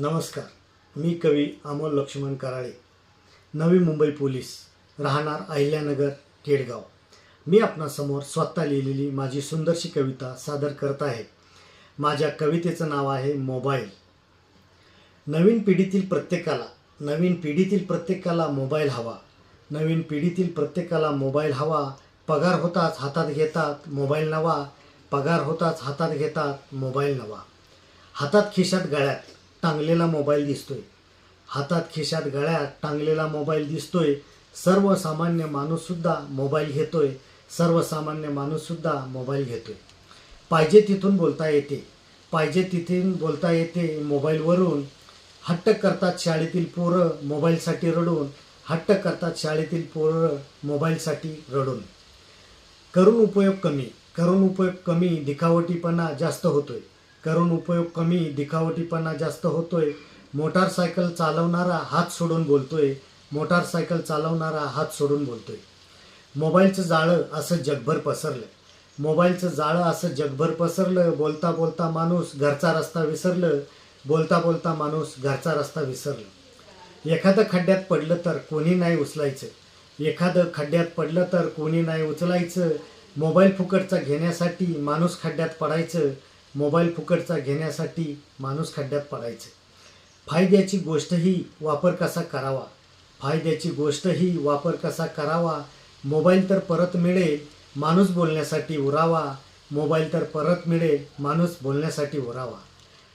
नमस्कार. मी कवी अमोल लक्ष्मण कराळे. नवी मुंबई पोलीस. राहणार अहिल्यानगर केडगाव. मी आपणासमोर स्वतः लिहिलेली माझी सुंदरशी कविता सादर करत आहे. माझ्या कवितेचं नाव आहे मोबाईल. नवीन पिढीतील प्रत्येकाला नवीन पिढीतील प्रत्येकाला मोबाईल हवा. नवीन पिढीतील प्रत्येकाला मोबाईल हवा. पगार होताच हातात घेतात मोबाईल नवा. पगार होताच हातात घेतात मोबाईल नवा. हातात खिशात गळ्यात. टांगलेला मोबाईल दिसतोय. हातात खिशात गळ्यात टांगलेला मोबाईल दिसतोय. सर्वसामान्य माणूससुद्धा मोबाईल घेतोय. सर्वसामान्य माणूससुद्धा मोबाईल घेतोय. पाहिजे तिथून बोलता येते. पाहिजे तिथून बोलता येते मोबाईलवरून. हट्ट करतात शाळेतील पोरं मोबाईलसाठी रडून. हट्ट करतात शाळेतील पोरं मोबाईलसाठी रडून. करून उपयोग कमी. करून उपयोग कमी. दिखावटीपणा जास्त होतोय. करून उपयोग कमी दिखावटीपणा जास्त होतोय. मोटारसायकल चालवणारा हात सोडून बोलतोय. मोटारसायकल चालवणारा हात सोडून बोलतोय. मोबाईलचं जाळं असं जगभर पसरलं. मोबाईलचं जाळं असं जगभर पसरलं. बोलता बोलता माणूस घरचा रस्ता विसरलं. बोलता बोलता माणूस घरचा रस्ता विसरलं. एखादं खड्ड्यात पडलं तर कोणी नाही उचलायचं. एखादं खड्ड्यात पडलं तर कोणी नाही उचलायचं. मोबाईल फुकटचा घेण्यासाठी माणूस खड्ड्यात पडायचं. मोबाईल फुकटचा घेण्यासाठी माणूस खड्ड्यात पडायचं. फायद्याची गोष्टही वापर कसा करावा? फायद्याची गोष्टही वापर कसा करावा? मोबाईल तर परत मिळेल माणूस बोलण्यासाठी उरावा. मोबाईल तर परत मिळेल माणूस बोलण्यासाठी उरावा.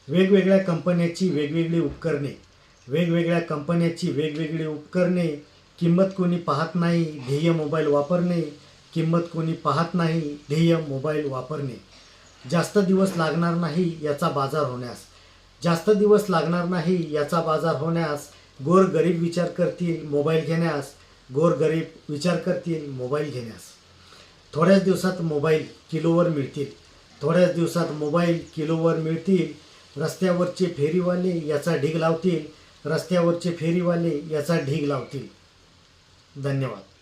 वेगवेगळ्या कंपन्याची वेगवेगळी उपकरणे. वेगवेगळ्या कंपन्याची वेगवेगळी उपकरणे. किंमत कोणी पाहत नाही ध्येय मोबाईल वापरणे. किंमत कोणी पाहत नाही ध्येय मोबाईल वापरणे. जास्त दिवस लागणार नाही याचा बाजार होण्यास. जास्त दिवस लागणार नाही याचा बाजार होण्यास. गोर गरीब विचार करतील मोबाईल घेण्यास. गोर गरीब विचार करतील मोबाईल घेण्यास. थोड्याच दिवसात मोबाईल किलोवर मिळतील. थोड्याच दिवसात मोबाईल किलोवर मिळतील. रस्त्यावरचे फेरीवाले याचा ढीग लावतील. रस्त्यावरचे फेरीवाले याचा ढीग लावतील. धन्यवाद.